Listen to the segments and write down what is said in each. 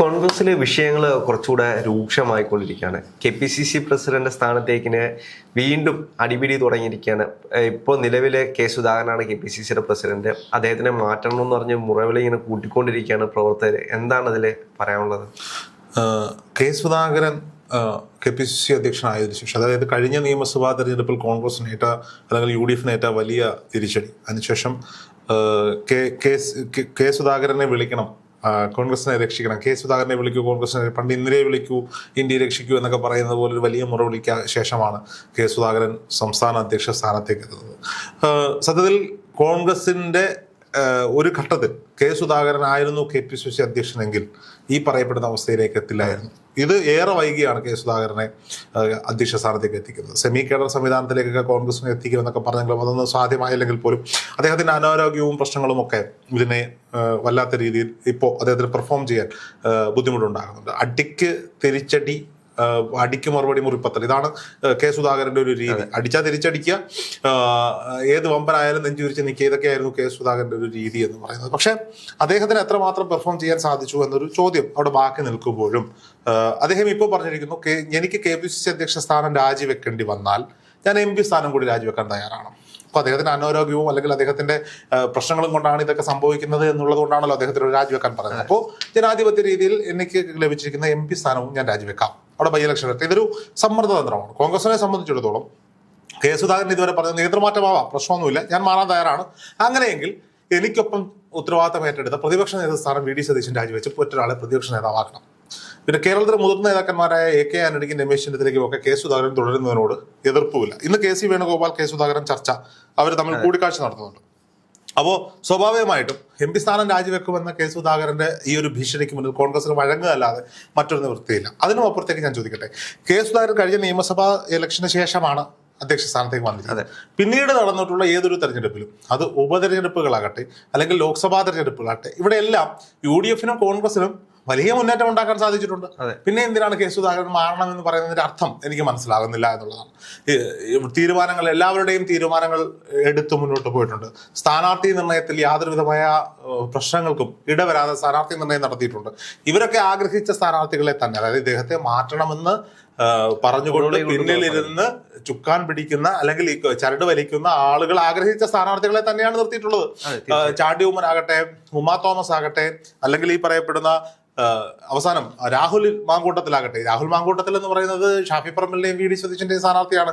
കോൺഗ്രസിലെ വിഷയങ്ങൾ കുറച്ചുകൂടെ രൂക്ഷമായിക്കൊണ്ടിരിക്കുകയാണ്. K P C C president സ്ഥാനത്തേക്കിന് വീണ്ടും അടിപിടി തുടങ്ങിയിരിക്കുകയാണ്. ഇപ്പോൾ നിലവിലെ കെ സുധാകരനാണ് കെ പി സി സിയുടെ പ്രസിഡന്റ്. അദ്ദേഹത്തിനെ മാറ്റണം എന്ന് പറഞ്ഞ് മുറവിളി ഇങ്ങനെ കൂട്ടിക്കൊണ്ടിരിക്കുകയാണ് പ്രവർത്തകർ എന്താണ് അതിൽ പറയാനുള്ളത്? K Sudhakaran K P C C അധ്യക്ഷനായതിനു ശേഷം അതായത് കഴിഞ്ഞ നിയമസഭാ തെരഞ്ഞെടുപ്പിൽ കോൺഗ്രസിനേറ്റ അല്ലെങ്കിൽ യു ഡി എഫിനേറ്റ വലിയ തിരിച്ചടി. അതിനുശേഷം കെ കെ സുധാകരനെ വിളിക്കണം. കോൺഗ്രസിനെ രക്ഷിക്കണം. കെ സുധാകരനെ വിളിക്കൂ കോൺഗ്രസിനെ പണ്ട് ഇന്ദിരയെ വിളിക്കൂ ഇന്ത്യയെ രക്ഷിക്കൂ എന്നൊക്കെ പറയുന്ന പോലെ ഒരു വലിയ മുറവിളിക്ക് ശേഷമാണ് കെ സുധാകരൻ സംസ്ഥാന അധ്യക്ഷ സ്ഥാനത്തേക്ക് എത്തുന്നത്. സത്യത്തിൽ കോൺഗ്രസിന്റെ ഒരു ഘട്ടത്തിൽ കെ സുധാകരൻ ആയിരുന്നു കെ പി സി സി അധ്യക്ഷനെങ്കിൽ ഈ പറയപ്പെടുന്ന അവസ്ഥയിലേക്ക് എത്തില്ലായിരുന്നു. ഇത് ഏറെ വൈകിയാണ് കെ സുധാകരനെ അധ്യക്ഷ സ്ഥാനത്തേക്ക് എത്തിക്കുന്നത്. സെമി കേഡർ സംവിധാനത്തിലേക്കൊക്കെ കോൺഗ്രസിനെ എത്തിക്കുമെന്നൊക്കെ പറഞ്ഞെങ്കിലും അതൊന്നും സാധ്യമായില്ലെങ്കിൽ പോലും അദ്ദേഹത്തിന്റെ അനാരോഗ്യവും പ്രശ്നങ്ങളും ഒക്കെ ഇതിനെ വല്ലാത്ത രീതിയിൽ ഇപ്പോൾ അദ്ദേഹത്തിന് പെർഫോം ചെയ്യാൻ ബുദ്ധിമുട്ടുണ്ടാകുന്നുണ്ട്. അടിക്ക് തിരിച്ചടി അടിക്ക് മറുപടി മുറിപ്പത്തൽ. ഇതാണ് കെ സുധാകരന്റെ ഒരു രീതി. അടിച്ചാൽ തിരിച്ചടിക്കുക ഏത് വമ്പനായാലും നെഞ്ചു വിരിച്ച് നിൽക്കുക. ഇതൊക്കെയായിരുന്നു കെ സുധാകരന്റെ ഒരു രീതി എന്ന് പറയുന്നത്. പക്ഷെ അദ്ദേഹത്തിന് എത്രമാത്രം പെർഫോം ചെയ്യാൻ സാധിച്ചു എന്നൊരു ചോദ്യം അവിടെ ബാക്കി നിൽക്കുമ്പോഴും അദ്ദേഹം ഇപ്പോൾ പറഞ്ഞിരിക്കുന്നു എനിക്ക് കെ പി സി സി അധ്യക്ഷ സ്ഥാനം രാജിവെക്കേണ്ടി വന്നാൽ ഞാൻ എം പി സ്ഥാനം കൂടി രാജിവെക്കാൻ തയ്യാറാണ്. അപ്പോൾ അദ്ദേഹത്തിന്റെ അനാരോഗ്യവും അല്ലെങ്കിൽ അദ്ദേഹത്തിന്റെ പ്രശ്നങ്ങളും കൊണ്ടാണ് ഇതൊക്കെ സംഭവിക്കുന്നത് എന്നുള്ളത് കൊണ്ടാണല്ലോ അദ്ദേഹത്തിന് രാജിവെക്കാൻ പറയുന്നത് അപ്പോൾ ജനാധിപത്യ രീതിയിൽ എനിക്ക് ലഭിച്ചിരിക്കുന്ന എം പി സ്ഥാനവും ഞാൻ രാജിവെക്കാം. അവിടെ ബൈ ഇലക്ഷൻ വരട്ടെ ഇതൊരു സമ്മർദ്ദ തന്ത്രമാണ് കോൺഗ്രസിനെ സംബന്ധിച്ചിടത്തോളം കെ സുധാകരൻ ഇതുവരെ പറഞ്ഞ നേതൃമാറ്റമാവാം പ്രശ്നമൊന്നുമില്ല ഞാൻ മാറാൻ തയ്യാറാണ്. അങ്ങനെയെങ്കിൽ എനിക്കൊപ്പം ഉത്തരവാദിത്തം ഏറ്റെടുത്ത പ്രതിപക്ഷ നേതൃസ്ഥാനം വി ഡി സതീശൻ രാജിവെച്ച് ഒറ്റൊരാളെ പ്രതിപക്ഷ നേതാവാക്കണം. പിന്നെ കേരളത്തിലെ മുതിർന്ന നേതാക്കന്മാരായ എ കെ ആന്റണിക്കും രമേശ് ചെന്നിത്തലയ്ക്കും ഒക്കെ കെ സുധാകരൻ തുടരുന്നതിനോട് എതിർപ്പുമില്ല. ഇന്ന് K C Venugopal K Sudhakaran ചർച്ച അവർ തമ്മിൽ കൂടിക്കാഴ്ച നടത്തുന്നുണ്ട്. അപ്പോൾ സ്വാഭാവികമായിട്ടും എം പി സ്ഥാനം രാജിവെക്കുമെന്ന കെ സുധാകരന്റെ ഈ ഒരു ഭീഷണിക്ക് മുന്നിൽ കോൺഗ്രസിന് വഴങ്ങുകയല്ലാതെ മറ്റൊരു നിവൃത്തിയില്ല. അതിനും അപ്പുറത്തേക്ക് ഞാൻ ചോദിക്കട്ടെ. കെ സുധാകരൻ കഴിഞ്ഞ നിയമസഭാ ഇലക്ഷന് ശേഷമാണ് അധ്യക്ഷ സ്ഥാനത്തേക്ക് വന്നിരിക്കുന്നത്. പിന്നീട് നടന്നിട്ടുള്ള ഏതൊരു തെരഞ്ഞെടുപ്പിലും അത് ഉപതെരഞ്ഞെടുപ്പുകളാകട്ടെ അല്ലെങ്കിൽ ലോക്സഭാ തെരഞ്ഞെടുപ്പുകളാകട്ടെ ഇവിടെയെല്ലാം യു ഡി എഫിനും കോൺഗ്രസിനും വലിയ മുന്നേറ്റം ഉണ്ടാക്കാൻ സാധിച്ചിട്ടുണ്ട്. പിന്നെ എന്തിനാണ് കെ സുധാകരൻ മാറണം എന്ന് പറയുന്നതിന്റെ അർത്ഥം എനിക്ക് മനസ്സിലാകുന്നില്ല എന്നുള്ളതാണ്. തീരുമാനങ്ങൾ എല്ലാവരുടെയും തീരുമാനങ്ങൾ എടുത്തു മുന്നോട്ട് പോയിട്ടുണ്ട്. സ്ഥാനാർത്ഥി നിർണയത്തിൽ യാതൊരുവിധമായ പ്രശ്നങ്ങൾക്കും ഇടവരാതെ സ്ഥാനാർത്ഥി നിർണയം നടത്തിയിട്ടുണ്ട്. ഇവരൊക്കെ ആഗ്രഹിച്ച സ്ഥാനാർത്ഥികളെ തന്നെ അതായത് ഇദ്ദേഹത്തെ മാറ്റണമെന്ന് പറഞ്ഞുകൊണ്ട് പിന്നിലിരുന്ന് ചുക്കാൻ പിടിക്കുന്ന അല്ലെങ്കിൽ ഈ ചരട് വലിക്കുന്ന ആളുകൾ ആഗ്രഹിച്ച സ്ഥാനാർത്ഥികളെ തന്നെയാണ് നിർത്തിയിട്ടുള്ളത്. ചാണ്ടി ഉമ്മൻ ആകട്ടെ ഉമാ തോമസ് ആകട്ടെ അല്ലെങ്കിൽ ഈ പറയപ്പെടുന്ന അവസാനം രാഹുൽ മാങ്കൂട്ടത്തിലാകട്ടെ. രാഹുൽ മാങ്കൂട്ടത്തിൽ എന്ന് പറയുന്നത് ഷാഫി പറമ്പലിന്റെയും വി ഡി സതീശന്റെയും സ്ഥാനാർത്ഥിയാണ്.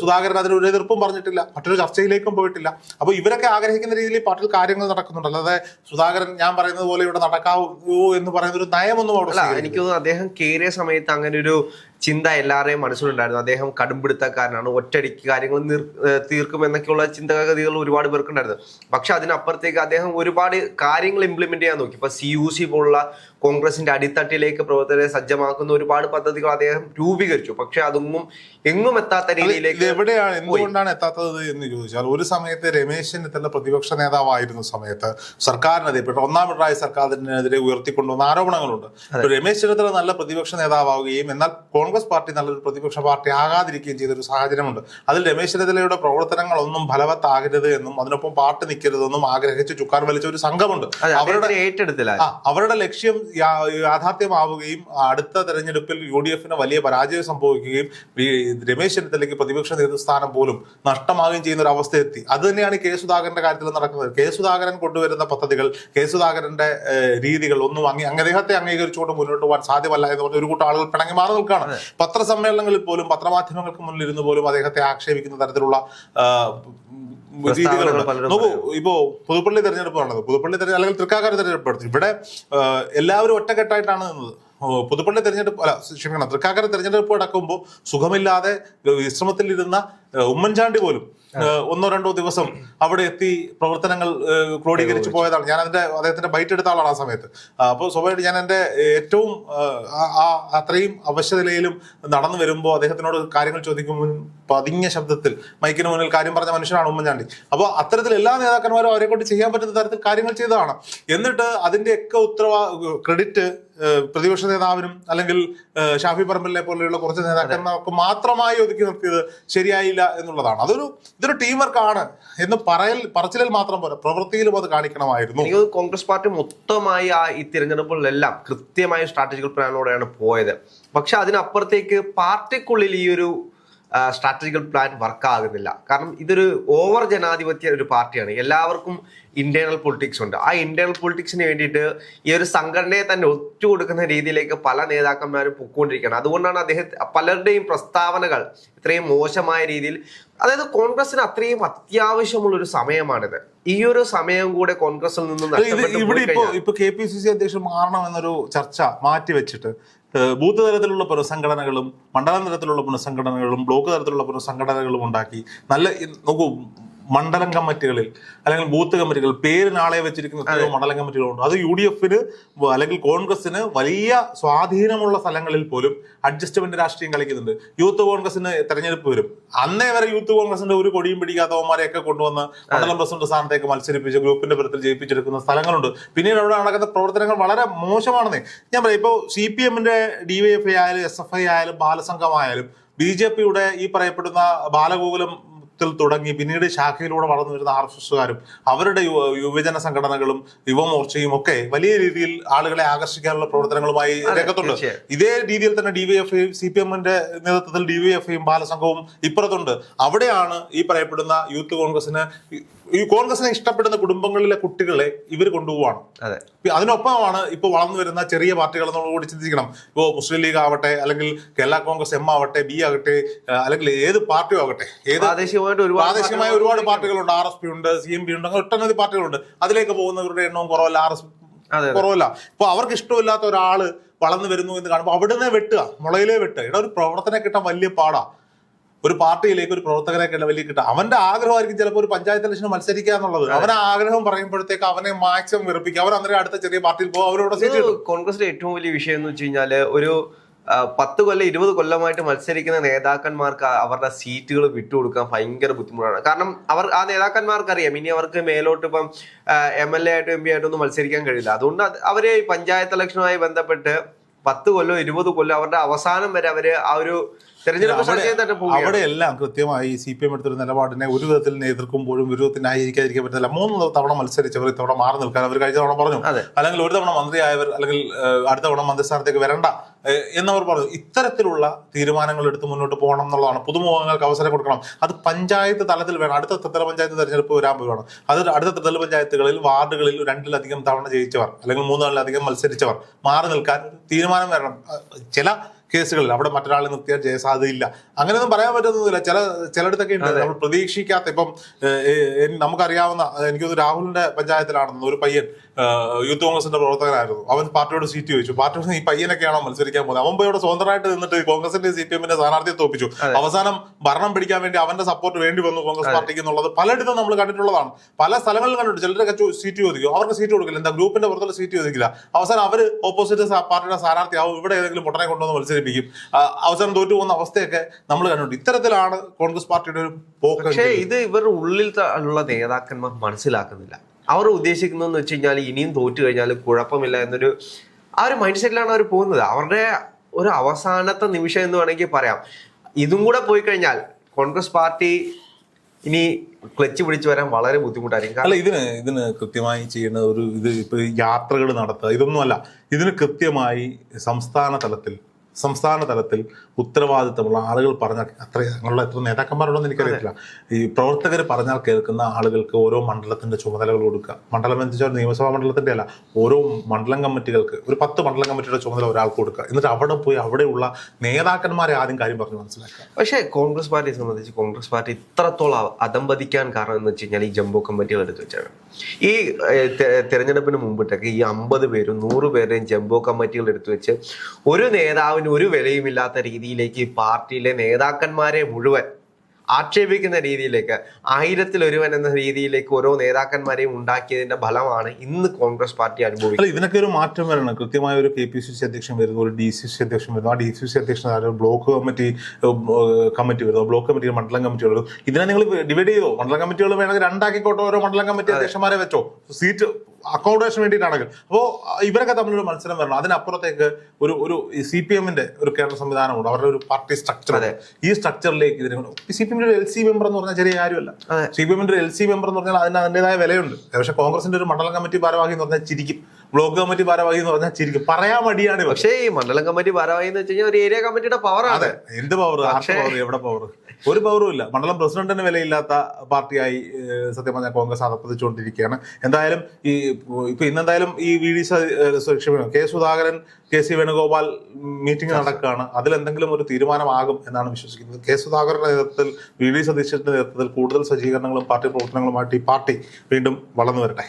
സുധാകരൻ അതിന് ഒരു എതിർപ്പും പറഞ്ഞിട്ടില്ല. മറ്റൊരു ചർച്ചയിലേക്കും പോയിട്ടില്ല. അപ്പൊ ഇവരൊക്കെ ആഗ്രഹിക്കുന്ന രീതിയിൽ പാർട്ടിയിൽ കാര്യങ്ങൾ നടക്കുന്നുണ്ട് അല്ലാതെ സുധാകരൻ ഞാൻ പറയുന്നത് പോലെ ഇവിടെ നടക്കാവൂ എന്ന് പറയുന്ന ഒരു നയമൊന്നും അവിടെ എനിക്ക് തോന്നുന്നു അദ്ദേഹം കയറിയ സമയത്ത് അങ്ങനെ ഒരു ചിന്ത എല്ലാവരുടെയും മനസ്സിലുണ്ടായിരുന്നു. അദ്ദേഹം കടുംപിടുത്തക്കാരനാണ്. ഒറ്റയടിക്ക് കാര്യങ്ങൾ നിർ- ഏഹ് തീർക്കുമെന്നൊക്കെയുള്ള ചിന്താഗതികൾ ഒരുപാട് പേർക്കുണ്ടായിരുന്നു. പക്ഷെ അതിനപ്പുറത്തേക്ക് അദ്ദേഹം ഒരുപാട് കാര്യങ്ങൾ ഇംപ്ലിമെന്റ് ചെയ്യാൻ നോക്കി. ഇപ്പൊ സി യു സി പോലുള്ള കോൺഗ്രസിന്റെ അടിത്തട്ടിലേക്ക് പ്രവർത്തകരെ സജ്ജമാക്കുന്ന ഒരുപാട് പദ്ധതികൾ അദ്ദേഹം രൂപീകരിച്ചു. പക്ഷെ അതൊന്നും എങ്ങും എത്താത്ത രീതിയിലേക്ക് എവിടെയാണ്? എന്തുകൊണ്ടാണ് എത്താത്തത് എന്ന് ചോദിച്ചാൽ ഒരു സമയത്ത് രമേശ് ചെന്നിത്തല പ്രതിപക്ഷ നേതാവായിരുന്ന സമയത്ത് സർക്കാരിനെതിരെ ഒന്നാം പിണറായി സർക്കാരിനെതിരെ ഉയർത്തിക്കൊണ്ടുവന്ന ആരോപണങ്ങളുണ്ട്. രമേശ് ചെന്നിത്തല നല്ല പ്രതിപക്ഷ നേതാവാവുകയും എന്നാൽ കോൺഗ്രസ് പാർട്ടി നല്ലൊരു പ്രതിപക്ഷ പാർട്ടി ആകാതിരിക്കുകയും ചെയ്തൊരു സാഹചര്യമുണ്ട്. അതിൽ രമേശ് ചെന്നിത്തലയുടെ പ്രവർത്തനങ്ങളൊന്നും ഫലവത്താകരുത് എന്നും അതിനൊപ്പം പാർട്ടി നിൽക്കരുതെന്നും ആഗ്രഹിച്ച് ചുക്കാൻ വലിച്ച ഒരു സംഘമുണ്ട്. അവരുടെ ഏറ്റെടുത്തില്ല അവരുടെ ലക്ഷ്യം യാഥാർത്ഥ്യമാവുകയും അടുത്ത തെരഞ്ഞെടുപ്പിൽ യു ഡി എഫിന് വലിയ പരാജയം സംഭവിക്കുകയും രമേശ് ചെന്നിത്തലയ്ക്ക് പ്രതിപക്ഷ നേതൃസ്ഥാനം പോലും നഷ്ടമാവുകയും ചെയ്യുന്ന ഒരു അവസ്ഥ എത്തി അത് തന്നെയാണ് കെ സുധാകരന്റെ കാര്യത്തിൽ നടക്കുന്നത്. കെ സുധാകരൻ കൊണ്ടുവരുന്ന പദ്ധതികൾ കെ സുധാകരന്റെ രീതികൾ ഒന്നും അങ്ങ് അദ്ദേഹത്തെ അംഗീകരിച്ചുകൊണ്ട് മുന്നോട്ട് പോകാൻ സാധ്യമല്ല എന്ന് പറഞ്ഞ ഒരു കൂട്ടം ആളുകൾ പിണങ്ങി മാറി നിൽക്കുകയാണ്. പത്രസമ്മേളനങ്ങളിൽ പോലും പത്രമാധ്യമങ്ങൾക്ക് മുന്നിൽ ഇരുന്ന് പോലും അദ്ദേഹത്തെ ആക്ഷേപിക്കുന്ന തരത്തിലുള്ള രീതികളുണ്ട് നോക്കൂ ഇപ്പോ പുതുപ്പള്ളി തെരഞ്ഞെടുപ്പ് നടന്നത് പുതുപ്പള്ളി തെരഞ്ഞെടുപ്പ് അല്ലെങ്കിൽ തൃക്കാക്കര തെരഞ്ഞെടുപ്പ് നടത്തി. ഇവിടെ എല്ലാവരും ഒറ്റക്കെട്ടായിട്ടാണ് നിന്നത്. പുതുപ്പള്ളി തെരഞ്ഞെടുപ്പ് അല്ല ക്ഷമിക്കണം. തൃക്കാക്കര തെരഞ്ഞെടുപ്പ് നടക്കുമ്പോൾ സുഖമില്ലാതെ വിശ്രമത്തിലിരുന്ന ഉമ്മൻചാണ്ടി പോലും ഒന്നോ രണ്ടോ ദിവസം അവിടെ എത്തി പ്രവർത്തനങ്ങൾ ക്രോഡീകരിച്ചു പോയതാണ്. ഞാൻ അതിന്റെ അദ്ദേഹത്തിന്റെ ബൈറ്റ് എടുത്ത ആളാണ് ആ സമയത്ത്. അപ്പോൾ സ്വാഭാവികമായിട്ട് ഞാൻ എന്റെ ഏറ്റവും ആ, അത്രയും അവശ്യതയിലും നടന്നു വരുമ്പോൾ അദ്ദേഹത്തിനോട് കാര്യങ്ങൾ ചോദിക്കുമ്പോൾ പതിഞ്ഞ ശബ്ദത്തിൽ മൈക്കിന് മുന്നിൽ കാര്യം പറഞ്ഞ മനുഷ്യനാണ് ഉമ്മൻചാണ്ടി. അപ്പോൾ അത്തരത്തിൽ എല്ലാ നേതാക്കന്മാരും അവരെ കൊണ്ട് ചെയ്യാൻ പറ്റുന്ന തരത്തിൽ കാര്യങ്ങൾ ചെയ്തതാണ്. എന്നിട്ട് അതിന്റെയൊക്കെ ഉത്തരവാ ക്രെഡിറ്റ് പ്രതിപക്ഷ നേതാവിനും അല്ലെങ്കിൽ ഷാഫി പറമ്പലിനെ പോലെയുള്ള കുറച്ച് നേതാക്കന്മാർക്ക് മാത്രമായി ഒതുക്കി നിർത്തിയത് ശരിയായില്ല എന്നുള്ളതാണ്. അതൊരു ഇതൊരു ടീം വർക്കാണ് എന്ന് പറയൽ പറച്ചിലിൽ മാത്രം പോലെ പ്രവൃത്തിയിലും അത് കാണിക്കണമായിരുന്നു. കോൺഗ്രസ് പാർട്ടി മൊത്തമായി ആ ഈ തിരഞ്ഞെടുപ്പുകളിലെല്ലാം കൃത്യമായ സ്ട്രാറ്റജിക്കൽ പ്ലാനോടെയാണ് പോയത്. പക്ഷെ അതിനപ്പുറത്തേക്ക് പാർട്ടിക്കുള്ളിൽ ഈ ഒരു സ്ട്രാറ്റജിക്കൽ പ്ലാൻ വർക്കാകുന്നില്ല കാരണം ഇതൊരു ഓവർ ജനാധിപത്യ ഒരു പാർട്ടിയാണ്. എല്ലാവർക്കും ഇന്റേണൽ പൊളിറ്റിക്സ് ഉണ്ട്. ആ ഇന്റേണൽ പൊളിറ്റിക്സിന് വേണ്ടിയിട്ട് ഈ ഒരു സംഘടനയെ തന്നെ ഒറ്റുകൊടുക്കുന്ന രീതിയിലേക്ക് പല നേതാക്കന്മാരും പൊക്കോണ്ടിരിക്കുകയാണ്. അതുകൊണ്ടാണ് അദ്ദേഹം പലരുടെയും പ്രസ്താവനകൾ ഇത്രയും മോശമായ രീതിയിൽ അതായത് കോൺഗ്രസിന് അത്രയും അത്യാവശ്യമുള്ള ഒരു സമയമാണിത്. ഈ ഒരു സമയം കൂടെ കോൺഗ്രസിൽ നിന്നും ഇവിടെ ഇപ്പോ ഇപ്പൊ കെ പി സി സി അധ്യക്ഷൻ മാറണം എന്നൊരു ചർച്ച മാറ്റിവെച്ചിട്ട് ബൂത്ത് തലത്തിലുള്ള പുനഃസംഘടനകളും മണ്ഡലം തലത്തിലുള്ള പുനഃസംഘടനകളും ബ്ലോക്ക് തലത്തിലുള്ള പുനഃസംഘടനകളും ഉണ്ടാക്കി നല്ല നോക്കൂ മണ്ഡലം കമ്മിറ്റികളിൽ അല്ലെങ്കിൽ ബൂത്ത് കമ്മിറ്റികൾ പേര് നാളെ വെച്ചിരിക്കുന്ന എത്രയോ മണ്ഡലം കമ്മിറ്റികളുണ്ട്. അത് യു ഡി എഫിന് അല്ലെങ്കിൽ കോൺഗ്രസിന് വലിയ സ്വാധീനമുള്ള സ്ഥലങ്ങളിൽ പോലും അഡ്ജസ്റ്റ്മെന്റ് രാഷ്ട്രീയം കളിക്കുന്നുണ്ട്. യൂത്ത് കോൺഗ്രസിന് തെരഞ്ഞെടുപ്പ് വരും. അന്നേ വരെ യൂത്ത് കോൺഗ്രസിന്റെ ഒരു കൊടിയും പിടിക്കാത്തവന്മാരെയൊക്കെ കൊണ്ടുവന്ന് മണ്ഡലം പ്രസിഡന്റ് സ്ഥാനത്തേക്ക് മത്സരിപ്പിച്ച് ഗ്രൂപ്പിന്റെ പുറത്തിൽ ജയിപ്പിച്ചെടുക്കുന്ന സ്ഥലങ്ങളുണ്ട്. പിന്നീട് അവിടെ നടക്കുന്ന പ്രവർത്തനങ്ങൾ വളരെ മോശമാണെന്നേ ഞാൻ പറയാം. ഇപ്പോൾ സി പി എമ്മിന്റെ ഡി വൈ എഫ് ഐ ആയാലും എസ് എഫ് ഐ ആയാലും ബാലസംഘമായാലും ബി ജെ പിയുടെ ഈ പറയപ്പെടുന്ന ബാലഗോകുലം ത്തിൽ തുടങ്ങി പിന്നീട് ശാഖയിലൂടെ വളർന്നു വരുന്ന ആർ എസ് എസുകാരും അവരുടെ യുവജന സംഘടനകളും യുവമോർച്ചയും ഒക്കെ വലിയ രീതിയിൽ ആളുകളെ ആകർഷിക്കാനുള്ള പ്രവർത്തനങ്ങളുമായി രംഗത്തുണ്ട്. ഇതേ രീതിയിൽ തന്നെ ഡിവൈഎഫ് സി പി എമ്മിന്റെ നേതൃത്വത്തിൽ ഡിവൈഎഫ്ഐയും ബാലസംഘവും ഇപ്പുറത്തുണ്ട്. അവിടെയാണ് ഈ പറയപ്പെടുന്ന യൂത്ത് കോൺഗ്രസിന് ഈ- കോൺഗ്രസിനെ ഇഷ്ടപ്പെടുന്ന കുടുംബങ്ങളിലെ കുട്ടികളെ ഇവർ കൊണ്ടുപോവാണ്. അതെ. ഇപ്പൊ അതിനൊപ്പമാണ് ഇപ്പോൾ വളർന്നു വരുന്ന ചെറിയ പാർട്ടികൾ നമ്മൾ കൂടി ചിന്തിക്കണം. ഇപ്പോ മുസ്ലിം ലീഗ് ആവട്ടെ അല്ലെങ്കിൽ കേരള കോൺഗ്രസ് എം ആവട്ടെ ബി ആകട്ടെ അല്ലെങ്കിൽ ഏത് പാർട്ടിയും ആകട്ടെ ഏത് പ്രാദേശികമായ ഒരുപാട് പാർട്ടികളുണ്ട്. ആർ എസ് പി ഉണ്ട് സി എം പി ഉണ്ട് അങ്ങനെ ഒട്ടനവധി പാർട്ടികളുണ്ട്. അതിലേക്ക് പോകുന്നവരുടെ എണ്ണവും കുറവല്ല ആർ എസ് കുറവല്ല. ഇപ്പൊ അവർക്ക് ഇഷ്ടമില്ലാത്ത ഒരാൾ വളർന്നു വരുന്നു എന്ന് കാണുമ്പോൾ അവിടുന്ന് വെട്ടുക മുളയിലേ വെട്ടുക. ഇവിടെ ഒരു പ്രവർത്തനം കിട്ടാൻ വലിയ പാടാ. ഒരു പാർട്ടിയിലേക്ക് ഒരു പ്രവർത്തകരെ വലിയ കിട്ടുക അവന്റെ ആഗ്രഹമായിരിക്കും ചിലപ്പോൾ ഒരു പഞ്ചായത്ത് ഇലക്ഷൻ മത്സരിക്കുക എന്നുള്ളത്. അവൻ ആഗ്രഹം പറയുമ്പോഴത്തേക്ക് അവനെ മാക്സിമം വിറപ്പിക്കുക. അവൻ അന്നേരം അടുത്ത ചെറിയ പാർട്ടിയിൽ പോകും. അവരോട് കോൺഗ്രസിന്റെ ഏറ്റവും വലിയ വിഷയം എന്ന് വെച്ച് കഴിഞ്ഞാൽ ഒരു പത്ത് കൊല്ലം ഇരുപത് കൊല്ലമായിട്ട് മത്സരിക്കുന്ന നേതാക്കന്മാർക്ക് അവരുടെ സീറ്റുകൾ വിട്ടുകൊടുക്കാൻ ഭയങ്കര ബുദ്ധിമുട്ടാണ്. കാരണം അവർ ആ നേതാക്കന്മാർക്ക് അറിയാം ഇനി അവർക്ക് മേലോട്ട് ഇപ്പം എം എൽ എ ആയിട്ടും എം പി ആയിട്ടും ഒന്നും മത്സരിക്കാൻ കഴിയില്ല. അതുകൊണ്ട് അവർ പഞ്ചായത്ത് ഇലക്ഷനുമായി ബന്ധപ്പെട്ട് പത്ത് കൊല്ലം ഇരുപത് കൊല്ലം അവരുടെ അവസാനം വരെ അവർ ആ ഒരു അവിടെയെല്ലാം കൃത്യമായി സി പി എം എടുത്തൊരു നിലപാടിനെ ഒരു വിധത്തിൽ എതിർക്കുമ്പോഴും ഒരു വിധത്തിൽ ന്യായീകരിക്കാതിരിക്കാൻ പറ്റുന്നില്ല. മൂന്ന് തവണ മത്സരിച്ചവർ ഇത്തവണ മാറി നിൽക്കാൻ അവർ കഴിഞ്ഞ തവണ പറഞ്ഞു. അല്ലെങ്കിൽ ഒരു തവണ മന്ത്രിയായവർ അല്ലെങ്കിൽ അടുത്ത തവണ മന്ത്രിസ്ഥാനത്തേക്ക് വരണ്ട എന്നവർ പറഞ്ഞു. ഇത്തരത്തിലുള്ള തീരുമാനങ്ങൾ എടുത്ത് മുന്നോട്ട് പോകണം എന്നുള്ളതാണ്. പുതുമുഖങ്ങൾക്ക് അവസരം കൊടുക്കണം. അത് പഞ്ചായത്ത് തലത്തിൽ വേണം. അടുത്ത ത്രിതല പഞ്ചായത്ത് തെരഞ്ഞെടുപ്പ് വരാൻ പോവുകയാണ്. അത് അടുത്ത ത്രിതല പഞ്ചായത്തുകളിൽ വാർഡുകളിൽ രണ്ടിലധികം തവണ ജയിച്ചവർ അല്ലെങ്കിൽ മൂന്നാളിലധികം മത്സരിച്ചവർ മാറി നിൽക്കാൻ തീരുമാനം വരണം. ചില കേസുകളിൽ അവിടെ മറ്റൊരാളെ നിർത്തിയാൽ ജയസാധ്യതയില്ല. അങ്ങനെയൊന്നും പറയാൻ പറ്റുന്നില്ല ചില ചിലയിടത്തൊക്കെ ഉണ്ട്. നമ്മൾ പ്രതീക്ഷിക്കാത്ത ഇപ്പം നമുക്കറിയാവുന്ന എനിക്കൊന്ന് രാഹുലിന്റെ പഞ്ചായത്തിലാണെന്ന് ഒരു പയ്യൻ യൂത്ത് കോൺഗ്രസിന്റെ പ്രവർത്തകനായിരുന്നു. അവൻ പാർട്ടിയോട് സീറ്റ് ചോദിച്ചു. പാർട്ടിയോട് ഈ പയ്യനൊക്കെയാണോ മത്സരിക്കാൻ പോകുന്നത്? അവൻ പോയി അവിടെ സ്വതന്ത്രമായിട്ട് നിന്നിട്ട് കോൺഗ്രസിന്റെ സി പി എമ്മിന്റെ സ്ഥാനാർത്ഥിയെ തോപ്പിച്ചു. അവസാനം ഭരണം പിടിക്കാൻ വേണ്ടി അവന്റെ സപ്പോർട്ട് വേണ്ടി വന്നു കോൺഗ്രസ് പാർട്ടിക്ക് എന്നുള്ളത് പലയിടത്തും നമ്മൾ കണ്ടിട്ടുള്ളതാണ്. പല സ്ഥലങ്ങളിലും കണ്ടിട്ടുണ്ട്. ചിലരൊക്കെ സീറ്റ് ചോദിക്കും. അവർക്ക് സീറ്റ് കൊടുക്കില്ല. എന്താ ഗ്രൂപ്പിന്റെ പുറത്തുള്ള സീറ്റ് ചോദിക്കില്ല. അവസാനം അവർ ഓപ്പോസിറ്റ് പാർട്ടിയുടെ സ്ഥാനാർത്ഥിയാവും. ഇവിടെ ഏതെങ്കിലും പൊട്ടനെ കൊണ്ടുവന്ന് മത്സരിപ്പിക്കും അവസരം തോറ്റു പോകുന്ന അവസ്ഥയൊക്കെ നമ്മൾ കണ്ടിട്ടുണ്ട്. ഇത്തരത്തിലാണ് കോൺഗ്രസ് പാർട്ടിയുടെ ഒരു പോക്ക് പക്ഷേ ഇത് ഇവരുടെ ഉള്ളിൽ ഉള്ള നേതാക്കന്മാർ മനസ്സിലാക്കുന്നില്ല. അവർ ഉദ്ദേശിക്കുന്നതെന്ന് വെച്ച് കഴിഞ്ഞാൽ ഇനിയും തോറ്റു കഴിഞ്ഞാൽ കുഴപ്പമില്ല എന്നൊരു ആ ഒരു മൈൻഡ് സെറ്റിലാണ് അവർ പോകുന്നത്. അവരുടെ ഒരു അവസാനത്തെ നിമിഷം എന്ന് വേണമെങ്കിൽ പറയാം. ഇതും കൂടെ പോയി കഴിഞ്ഞാൽ കോൺഗ്രസ് പാർട്ടി ഇനി ക്ലച്ച് പിടിച്ചു വരാൻ വളരെ ബുദ്ധിമുട്ടായിരിക്കും. അല്ല ഇതിന് ഇതിന് കൃത്യമായി ചെയ്യുന്ന ഒരു ഇത് ഇപ്പൊ യാത്രകൾ നടത്തുക ഇതൊന്നുമല്ല. ഇതിന് കൃത്യമായി സംസ്ഥാന തലത്തിൽ സംസ്ഥാന തലത്തിൽ ഉത്തരവാദിത്തമുള്ള ആളുകൾ പറഞ്ഞാൽ അത്ര ഞങ്ങളുടെ എത്ര നേതാക്കന്മാരുണ്ടെന്ന് എനിക്കറിയത്തില്ല. ഈ പ്രവർത്തകർ പറഞ്ഞാൽ കേൾക്കുന്ന ആളുകൾക്ക് ഓരോ മണ്ഡലത്തിന്റെ ചുമതലകൾ കൊടുക്കുക. മണ്ഡലം എന്ന് വെച്ചാൽ നിയമസഭാ മണ്ഡലത്തിന്റെ അല്ല. ഓരോ മണ്ഡലം കമ്മിറ്റികൾക്ക് ഒരു പത്ത് മണ്ഡലം കമ്മിറ്റിയുടെ ചുമതല ഒരാൾക്ക് കൊടുക്കുക. എന്നിട്ട് അവിടെ പോയി അവിടെയുള്ള നേതാക്കന്മാരെ ആദ്യം കാര്യം പറഞ്ഞു മനസ്സിലാക്കുക. പക്ഷേ കോൺഗ്രസ് പാർട്ടിയെ സംബന്ധിച്ച് കോൺഗ്രസ് പാർട്ടി ഇത്രത്തോളം അതമ്പതിക്കാൻ കാരണം എന്ന് വെച്ച് കഴിഞ്ഞാൽ ഈ ജംബോ കമ്മിറ്റികൾ എടുത്തു വെച്ചാണ്. ഈ തെരഞ്ഞെടുപ്പിന് മുമ്പിട്ടൊക്കെ ഈ അമ്പത് പേരും നൂറ് പേരെയും ജംബോ കമ്മിറ്റികൾ എടുത്തു വെച്ച് ഒരു നേതാവിന് ഒരു വിലയുമില്ലാത്ത രീതിയിലേക്ക് പാർട്ടിയിലെ നേതാക്കന്മാരെ മുഴുവൻ ആക്ഷേപിക്കുന്ന രീതിയിലേക്ക് ആയിരത്തിൽ ഒരുവൻ എന്ന രീതിയിലേക്ക് ഓരോ നേതാക്കന്മാരെയും ഉണ്ടാക്കിയതിന്റെ ഫലമാണ് ഇന്ന് കോൺഗ്രസ് പാർട്ടി അനുഭവിക്കുന്നത്. ഇതിനൊക്കെ ഒരു മാറ്റം വരണം. കൃത്യമായ ഒരു കെ പി സി സി അധ്യക്ഷൻ വരുന്നു ഒരു ഡി സി സി അധ്യക്ഷൻ വരുന്നു. ആ ഡി സി സി അധ്യക്ഷൻ ബ്ലോക്ക് കമ്മിറ്റി കമ്മിറ്റി വരുന്നു. ബ്ലോക്ക് കമ്മിറ്റി മണ്ഡലം കമ്മിറ്റി വരുന്നു. ഇതിനെ നിങ്ങൾ ഡിവൈഡ് ചെയ്തോ? മണ്ഡലം കമ്മിറ്റികൾ വേണമെങ്കിൽ രണ്ടാക്കിക്കോട്ടോ ഓരോ മണ്ഡലം കമ്മിറ്റി അധ്യക്ഷന്മാരെ വെച്ചോ? സീറ്റ് അക്കോമഡേഷൻ വേണ്ടിയിട്ടാണെങ്കിൽ അപ്പോൾ ഇവരൊക്കെ തമ്മിലൊരു മത്സരം വരണം. അതിനപ്പുറത്തേക്ക് ഒരു ഒരു സി പി എമ്മിന്റെ ഒരു കേരള സംവിധാനമുണ്ട്. അവരുടെ ഒരു പാർട്ടി സ്ട്രക്ചർ അതെ. ഈ സ്ട്രക്ചറിലേക്ക് ഇതിനെ സി പി എമ്മിന്റെ എൽ സി മെമ്പർ എന്ന് പറഞ്ഞാൽ ചെറിയ കാര്യമല്ല. സി പി എമ്മിന്റെ എൽ സി മെമ്പർ എന്ന് പറഞ്ഞാൽ അതിന് അതിന്റെതായ വിലയുണ്ട്. പക്ഷേ കോൺഗ്രസിന്റെ ഒരു മണ്ഡലം കമ്മിറ്റി ഭാരവാഹി എന്ന് പറഞ്ഞാൽ ചിരിക്കും. ബ്ലോക്ക് കമ്മിറ്റി ഭാരവാഹി എന്ന് പറഞ്ഞാൽ ചിരിക്കും. പറയാൻ മടിയാണ് പക്ഷേ ഈ മണ്ഡലം കമ്മിറ്റി ഭാരവാഹി എന്ന് വെച്ച് കഴിഞ്ഞാൽ ഒരു ഏരിയ കമ്മിറ്റിയുടെ പവറാണ് അതെ എന്ത് പവർ എവിടെ പവർ ഒരു പവറും ഇല്ല. മണ്ഡലം പ്രസിഡന്റിന് വിലയില്ലാത്ത പാർട്ടിയായി സത്യം പറഞ്ഞാൽ കോൺഗ്രസ് അതപ്പതിച്ചുകൊണ്ടിരിക്കുകയാണ് എന്തായാലും ഈ ഇപ്പൊ ഇന്നെന്തായാലും ഈ വി ഡി സുരക്ഷ K Sudhakaran K C Venugopal meeting നടക്കുകയാണ്. അതിലെന്തെങ്കിലും ഒരു തീരുമാനമാകും എന്നാണ് വിശ്വസിക്കുന്നത്. കെ സുധാകരന്റെ നേതൃത്വത്തിൽ വി ഡി സതീശന്റെ നേതൃത്വത്തിൽ കൂടുതൽ സജ്ജീകരണങ്ങളും പാർട്ടി പ്രവർത്തനങ്ങളുമായിട്ട് ഈ പാർട്ടി വീണ്ടും വളർന്നു വരട്ടെ.